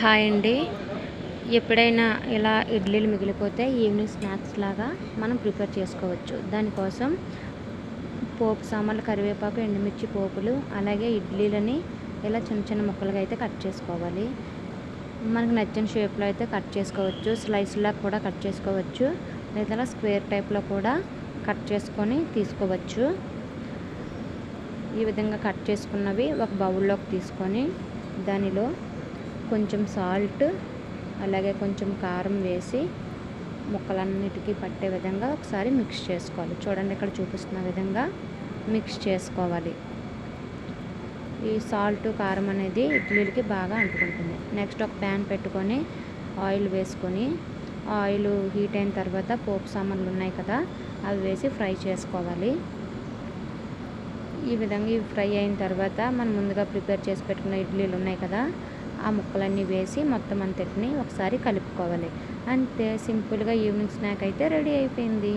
Hi అండి. ఎప్పుడైనా ఇలా ఇడ్లీలు మిగిలిపోతే ఈవినింగ్ స్నాక్స్ లాగా మనం ప్రిపేర్ చేసుకోవచ్చు. దానికోసం పోపు సామాన్లు కరివేపాకు ఎండుమిర్చి పోపులు అలాగే ఇడ్లీలని ఇలా చిన్న చిన్న ముక్కలుగా అయితే కట్ చేసుకోవాలి. మనకు నచ్చిన షేప్లో అయితే కట్ చేసుకోవచ్చు. స్లైస్లా కూడా కట్ చేసుకోవచ్చు. లేదా స్క్వేర్ టైప్లో కూడా కట్ చేసుకొని తీసుకోవచ్చు. ఈ విధంగా కట్ చేసుకున్నవి ఒక బౌల్లోకి తీసుకొని దానిలో కొంచెం సాల్ట్ అలాగే కొంచెం కారం వేసి ముక్కలన్నిటికీ పట్టే విధంగా ఒకసారి మిక్స్ చేసుకోవాలి. చూడండి ఇక్కడ చూపిస్తున్న విధంగా మిక్స్ చేసుకోవాలి. ఈ సాల్ట్ కారం అనేది ఇడ్లీలకి బాగా అంటుకుంటుంది. నెక్స్ట్ ఒక ప్యాన్ పెట్టుకొని ఆయిల్ వేసుకొని ఆయిల్ హీట్ అయిన తర్వాత పోపు సామాన్లు ఉన్నాయి కదా అవి వేసి ఫ్రై చేసుకోవాలి. ఈ విధంగా ఇవి ఫ్రై అయిన తర్వాత మనం ముందుగా ప్రిపేర్ చేసి పెట్టుకున్న ఇడ్లీలు ఉన్నాయి కదా ఆ ముక్కలన్నీ వేసి మొత్తం అంతటిని ఒకసారి కలుపుకోవాలి. అంతే సింపుల్గా ఈవినింగ్ స్నాక్ అయితే రెడీ అయిపోయింది.